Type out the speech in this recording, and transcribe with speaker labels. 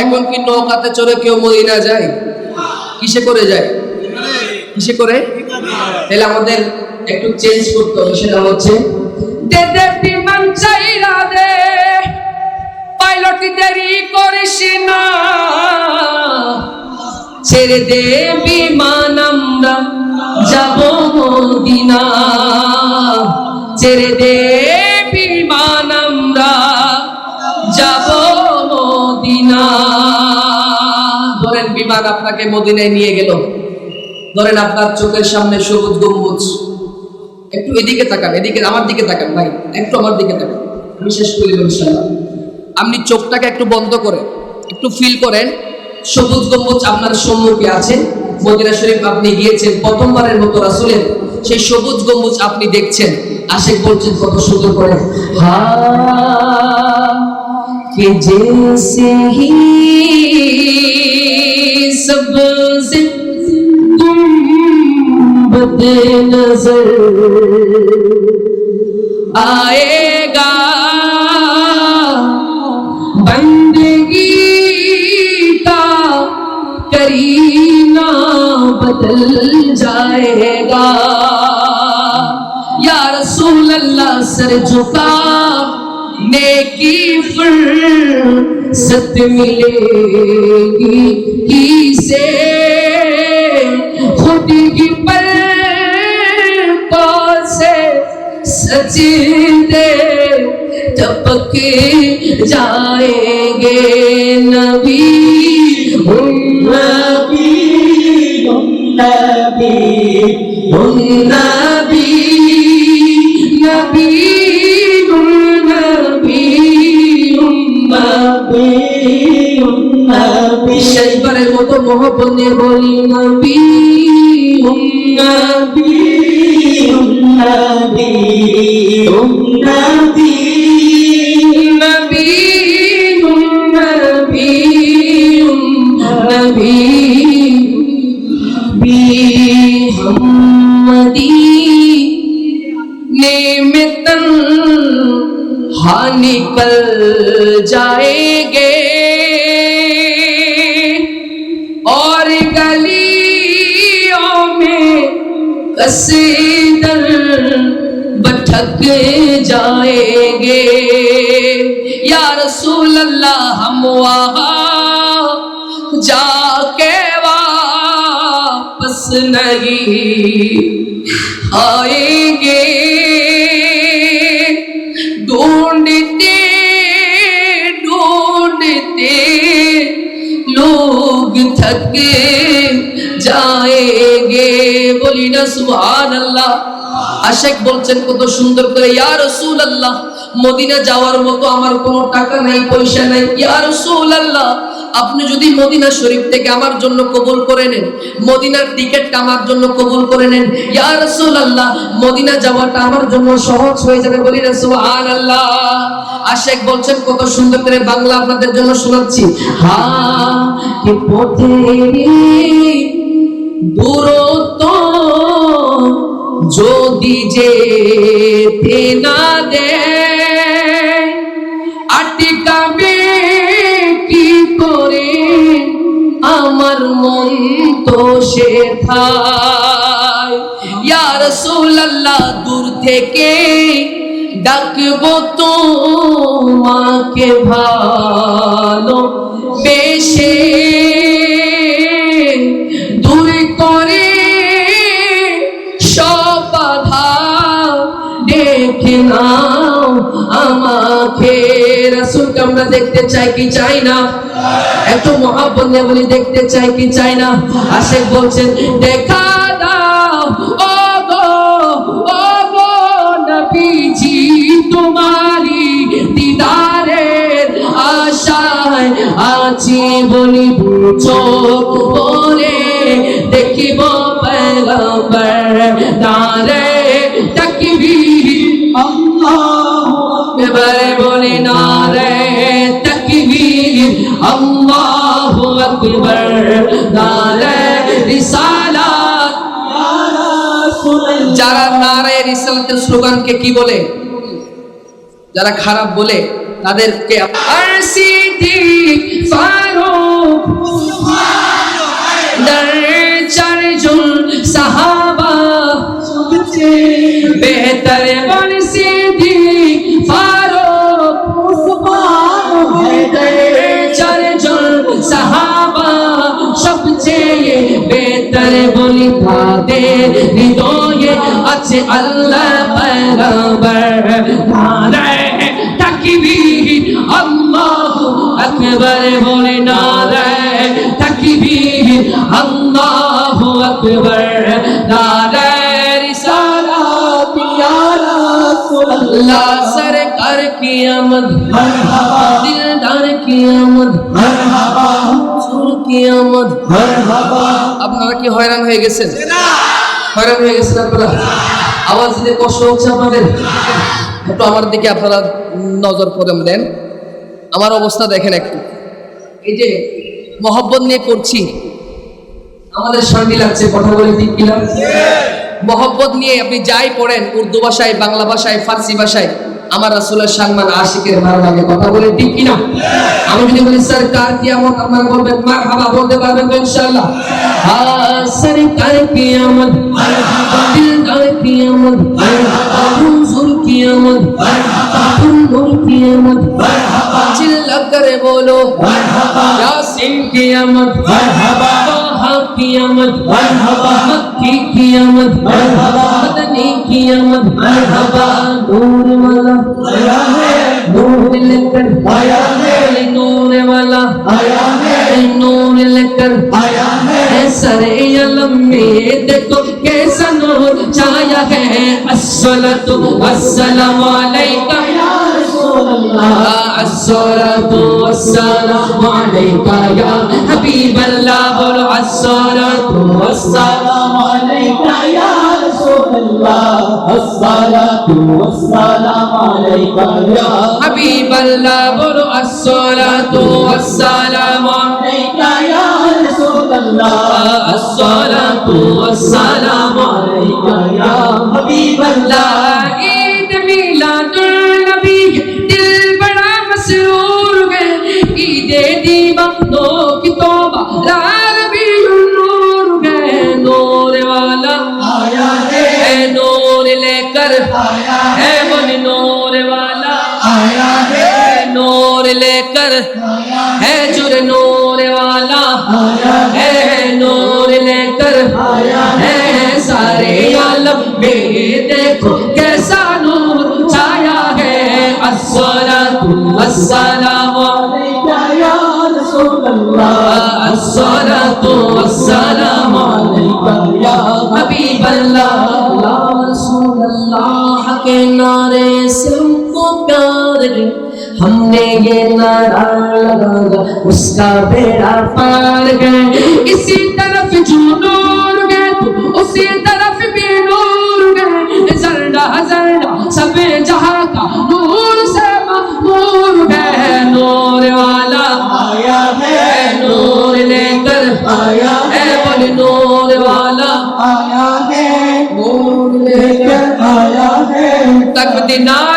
Speaker 1: এখন কি নৌকাতে চড়ে কেউ মদিনা যায়? কিসে করে যায়? কিসে করে? তাহলে আমাদের একটু চেঞ্জ করতে হবে সেটা হচ্ছে পাইলট দেরি করিস না। ছেড়ে দে বিমান আমরা যাব মদিনা। ছেড়ে দে বিমান আপনাকে মদিনায় নিয়ে গেল। ধরেন আপনার চোখের সামনে সবুজ গম্বুজ। একটু এদিকে তাকান, এদিকে, আমার দিকে তাকান ভাই, একটু আমার দিকে তাকান। আমি শেষ করি আপনি চোখটাকে একটু বন্ধ করেন, একটু ফিল করেন, সবুজ গম্বুজ আপনার সম্মুখে আছে। মদিনা শরীফ আপনি গিয়েছেন, প্রথমবারের মতো রাসূলের সেই সবুজ গম্বুজ আপনি দেখছেন। আশেক বলছেন, কত সুন্দর করে। হা سب سے تم بد نظر آئے گا۔ بندگی کا کرینا بدل جائے گا۔ یا رسول اللہ سر جھکا نیکی فرصت ملے گی ہی سے خود کی
Speaker 2: پر
Speaker 1: سے سجدے ٹپک جائیں گے نبی نبی
Speaker 2: نبی۔
Speaker 1: نبی نبی۔ মহব্বত নিয়ে বলি নবী নবী
Speaker 2: নবী
Speaker 1: سے در بٹھک جائیں گے۔ یا رسول اللہ، ہم وہاں جا کے واپس نہیں آئیں گے۔ ڈھونڈتے ڈھونڈتے لوگ تھک جائیں گے۔ বলি না সুবহান আল্লাহ আশেক বলছেন, কত সুন্দর করে, ইয়া রাসূল আল্লাহ মদিনা যাওয়ার মতো আমার কোনো টাকা নাই, পয়সা নাই। ইয়া রাসূল আল্লাহ আপনি যদি মদিনা শরীফ থেকে আমার জন্য কবুল করে নেন, মদিনার টিকিটটা আমার জন্য কবুল করে নেন, ইয়া রাসূলুল্লাহ, মদিনা যাওয়াটা আমার জন্য সহজ হয়ে যাবে বলি না সুবহানাল্লাহ। আশেক বলছেন, কত সুন্দর করে বাংলা আপনাদের জন্য শোনাচ্ছি। হা, কি পথে দূরত্ব যদি যেতে না দেয় আটকাবে কি করে? আমার মন তো সে ইয়া রাসূলুল্লাহ, দূর থেকে ডাকবো তো মাকে ভালো বেশে আমাকে, রাসূলকে আমরা দেখতে চাই কি চাই না? এত নিয়ে বলি, দেখতে চাই কি চাই না? আশেক বলছেন, দেখা দাও ও গো ও গো নবীজি তোমারি দিদারের আশায় আছি বলি চোখ আকবার নারে রিসালাত যারা নারে রিসালাতের স্লোগানকে কি বলে? যারা খারাপ বলে, তাদেরকে সাহাবা, বেহতর বন اٹھاتے یہ اچھے اللہ برابر نعرہ تکبیر، اللہ اکبر بولے نعرہ تکبیر، اللہ اکبر نعرہ رسالہ پیارا
Speaker 2: رسول اللہ
Speaker 1: سر सरकार की आमद
Speaker 2: মারহাবা
Speaker 1: दिलदार की आमद
Speaker 2: মারহাবা
Speaker 1: सुर की आमद
Speaker 2: মারহাবা
Speaker 1: আপনারা কি হয়রান হয়ে গেছেন হয়রান হয়ে গেছেন আপনারা আওয়াজ দিতে কষ্ট হচ্ছে আপনাদের একটু আমার দিকে আপনারা নজর করে দেন আমার অবস্থা দেখেন একটু এই যে মহব্বত নিয়ে করছি আমাদের শান্তি লাগছে কথা বলে ঠিক কিনা মহব্বত নিয়ে আপনি যাই পড়েন উর্দু ভাষায় বাংলা ভাষায় ফার্সি ভাষায় আমার রাসূলের সম্মান আশিকের ভালো লাগে কথা বলে ঠিক কিনা? আমি যদি বলি সরকার কিয়ামত? আপনারা বলবেন, মারহাবা, বলতে পারবেন ইনশাআল্লাহ। হ্যাঁ সরকার কিয়ামত? দিলদার কিয়ামত? হুজুর কিয়ামত? নূর কিয়ামত? চিল্লা করে বলো। ইয়াসিন কিয়ামত?
Speaker 2: মারহাবা
Speaker 1: حق قیامت مرحبا حق کی قیامت مرحبا مدنی
Speaker 2: قیامت مرحبا
Speaker 1: نور والا
Speaker 2: آیا ہے۔
Speaker 1: نور لے
Speaker 2: کر آیا
Speaker 1: ہے نور
Speaker 2: والا آیا
Speaker 1: ہے۔ نور لے کر آیا ہے سر علم میں دیکھو کیسا نور
Speaker 2: چایا ہے؟
Speaker 1: الصلاۃ والسلام علیکہ یا رسول یا حبیب اللہ۔ الصلاة والسلام
Speaker 2: السلام عليك يا رسول الله الصلاة والسلام عليك يا
Speaker 1: حبيب الله बोलो الصلاة والسلام
Speaker 2: عليك يا رسول الله
Speaker 1: الصلاة والسلام
Speaker 2: عليك يا حبيب الله
Speaker 1: लेकर है मुनि नूर वाला
Speaker 2: आया है
Speaker 1: नूर लेकर है जुर नूर वाला है नूर लेकर है सारे आलम में देखो कैसा नूर छाया है अस्सलातु अस्सलाम या रसूल अल्लाह अस्सलातु अस्सलाम के नारे से हमको प्यार है हमने ये नारा लगाया उसका बेड़ा पार गए इसी तरफ जो takbir not.